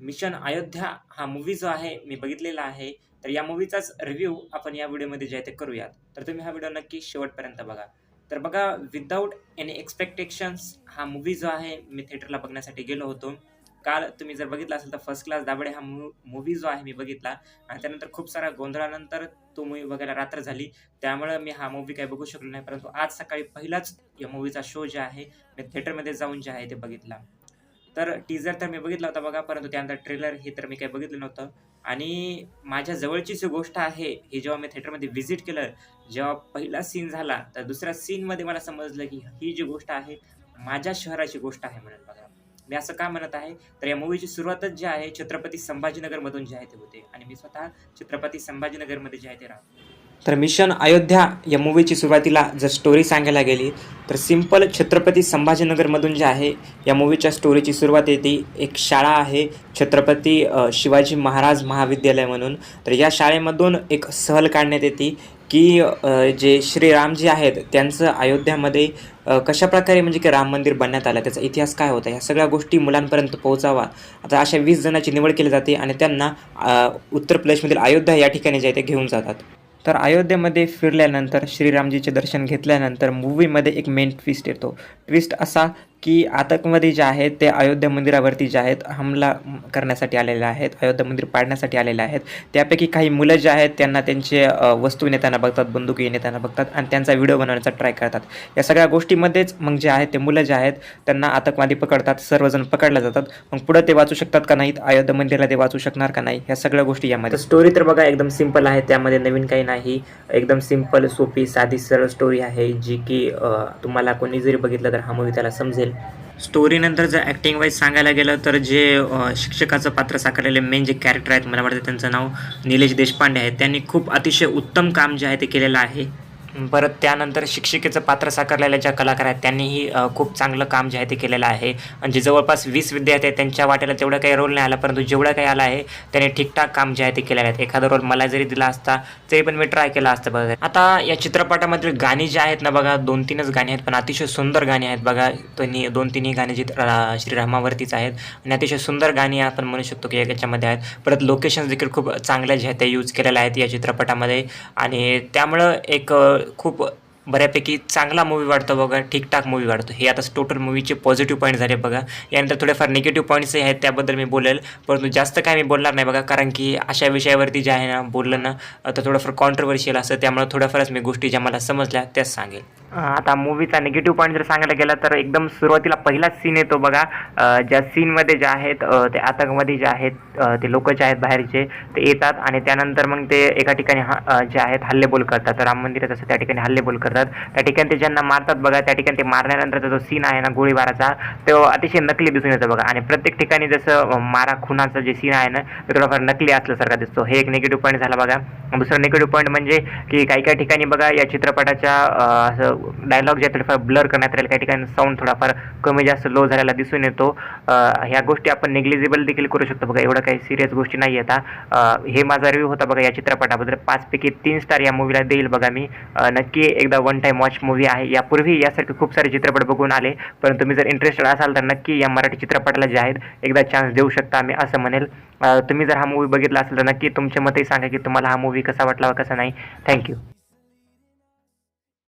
Mission Ayodhya हा movie जो आहे मी बघितलेला आहे. तर या मूवीचाच रिव्ह्यू आपण या व्हिडिओमध्ये जे आहे ते करूयात. तर तुम्ही हा व्हिडिओ नक्की शेवटपर्यंत बघा. तर बघा विदाऊट एनी एक्सपेक्टेशन्स हा मूवी जो आहे मी थिएटरला बघण्यासाठी गेलो होतो. काल तुम्ही जर बघितला असेल तर फर्स्ट क्लास दाबडे हा मू मूवी जो आहे मी बघितला. आणि त्यानंतर खूप सारा गोंधळानंतर तो मूवी बघायला रात्र झाली. त्यामुळं मी हा मूवी काही बघू शकलो नाही. परंतु आज सकाळी पहिलाच या मूवीचा शो जे आहे मी थिएटरमध्ये जाऊन जे आहे ते बघितला. तर टीजर तर मी बघितला होता बघा परंतु त्यानंतर ट्रेलर हे तर मी काही बघितलं नव्हतं. आणि माझ्या जवळचीच जी गोष्ट आहे ही जेव्हा मी थिएटरमध्ये व्हिजिट केलं जेव्हा पहिला सीन झाला तर दुसऱ्या सीनमध्ये मला समजलं की ही जी गोष्ट आहे माझ्या शहराची गोष्ट आहे म्हणून बघा. मी असं का म्हणत आहे? तर या मूवीची सुरुवातच जी आहे छत्रपती संभाजीनगरमधून जे आहे ते होते. आणि मी स्वतः छत्रपती संभाजीनगरमध्ये जे आहे ते राहतो. तर मिशन अयोध्या या मूवीची सुरुवातीला जर स्टोरी सांगायला गेली तर सिंपल छत्रपती संभाजीनगरमधून जे आहे या मूवीच्या स्टोरीची सुरुवात येते. एक शाळा आहे छत्रपती शिवाजी महाराज महाविद्यालय म्हणून. तर या शाळेमधून एक सहल काढण्यात येते की जे श्रीरामजी आहेत त्यांचं अयोध्यामध्ये कशाप्रकारे म्हणजे की राम मंदिर बनण्यात आलं त्याचा इतिहास काय होता ह्या सगळ्या गोष्टी मुलांपर्यंत पोहोचावा. आता अशा वीस जणांची निवड केली जाते आणि त्यांना उत्तर प्रदेशमधील अयोध्या या ठिकाणी जे आहे ते घेऊन जातात. तर अयोध्येमध्ये फिरल्यानंतर श्रीरामजीचे दर्शन घेतल्यानंतर मूवीमध्ये एक मेन ट्विस्ट येतो. ट्विस्ट असा की आतंकवादी जे आहेत ते अयोध्या मंदिरावरती जे आहेत हमला करण्यासाठी आलेले आहेत अयोध्या मंदिर पाडण्यासाठी आलेले आहेत. त्यापैकी काही मुलं जे आहेत त्यांना त्यांचे वस्तू नेताना बघतात बंदुकी नेताना बघतात आणि त्यांचा व्हिडिओ बनवण्याचा ट्राय करतात. या सगळ्या गोष्टीमध्येच मग जे आहेत ते मुलं जे आहेत त्यांना आतंकवादी पकडतात सर्वजण पकडले जातात. मग पुढे ते वाचू शकतात का नाहीत अयोध्या मंदिरला ते वाचू शकणार का नाही ह्या सगळ्या गोष्टी यामध्ये. स्टोरी तर बघा एकदम सिंपल आहे. त्यामध्ये नवीन काही नाही. एकदम सिंपल सोपी साधी सरळ स्टोरी आहे जी की तुम्हाला कोणी जरी बघितलं तर हा मूवी त्याला समजेल. स्टोरीनंतर जर ॲक्टिंग वाईज सांगायला गेलं तर जे शिक्षकाचं पात्र साकारलेले मेन जे कॅरेक्टर आहेत मला वाटतं त्यांचं नाव निलेश देशपांडे आहे त्यांनी खूप अतिशय उत्तम काम जे आहे ते केलेलं आहे. परत त्यानंतर शिक्षिकेचं पात्र साकारलेल्या ज्या कलाकार आहेत त्यांनीही खूप चांगलं काम जे आहे ते केलेलं आहे. म्हणजे जवळपास वीस विद्यार्थी आहेत त्यांच्या वाट्याला तेवढा काही रोल नाही आला परंतु जेवढा काही आला आहे त्याने ठीकठाक काम जे आहे ते केलेलं आहे. एखादा रोल मला जरी दिला असता तरी पण मी ट्राय केला असतं बघा. आता या चित्रपटामधील गाणी जी आहेत ना बघा दोन तीनच गाणी आहेत पण अतिशय सुंदर गाणी आहेत बघा. त्यांनी दोन तीनही गाणी जी रा- श्रीरामावरतीच आहेत. आणि अतिशय सुंदर गाणी आपण म्हणू शकतो की याच्यामध्ये आहेत. परत लोकेशन्स देखील खूप चांगल्या जे आहेत त्या यूज केलेल्या आहेत या चित्रपटामध्ये. आणि त्यामुळं एक खूप बऱ्यापैकी चांगला मूवी वाटतो बघा ठीकठाक मूवी वाटतो हे आता टोटल मूवीचे पॉझिटिव्ह पॉईंट झाले बघा. यानंतर थोडेफार निगेटिव्ह पॉईंट्सही आहेत त्याबद्दल मी बोलेल. परंतु जास्त काय मी बोलणार नाही बघा कारण की अशा विषयावरती जे आहे ना बोललं ना तर थोडंफार कॉन्ट्रवर्शियल असतं. त्यामुळे थोड्याफारच मी गोष्टी ज्या मला समजल्या त्याच सांगेल. आता मूवीचा निगेटिव्ह पॉईंट जर सांगायला गेला तर एकदम सुरुवातीला पहिलाच सीन येतो बघा. ज्या सीनमध्ये जे आहेत ते आतंकवादी जे आहेत ते लोक जे आहेत बाहेरचे ते येतात. आणि त्यानंतर मग ते एका ठिकाणी हा जे आहेत हल्लेबोल करतात. राम मंदिरात असं त्या ठिकाणी हल्लेबोल करतात. त्या ठिकाणी ते ज्यांना मारतात बघा त्या ठिकाणी ते मारल्यानंतरचा जो सीन आहे ना गोळीबाराचा तो अतिशय नकली दिसून येतो बघा. आणि प्रत्येक ठिकाणी जसं मारा खुनाचं जे सीन आहे ना ते थोडाफार नकली असल्यासारखा दिसतो. हे एक निगेटिव्ह पॉईंट झाला बघा. दुसरं निगेटिव्ह पॉईंट म्हणजे की काही काही ठिकाणी बघा या चित्रपटाच्या असं डायलॉग जे थोडेफार ब्लर करण्यात आले काही ठिकाणी साऊंड थोडाफार कमी जास्त लो झालेला दिसून येतो. ह्या गोष्टी आपण निग्लिजिबल देखील करू शकतो बघा. एवढं काही सिरियस गोष्टी नाही येतात हे माझा रिव्ह्यू होता बघा या चित्रपटाबद्दल. पाचपैकी तीन स्टार या मूवीला देईल बघा मी. नक्की एकदा वन टाईम वॉच मूवी आहे. यापूर्वी यासारखे खूप सारे चित्रपट बघून आले. परंतु तुम्ही जर इंटरेस्टेड असाल तर नक्की या मराठी चित्रपटाला जे आहेत एकदा चान्स देऊ शकता मी असं म्हणेल. तुम्ही जर हा मूवी बघितला असेल तर नक्की तुमचे मतही सांगा की तुम्हाला हा मूवी कसा वाटला कसा नाही. थँक्यू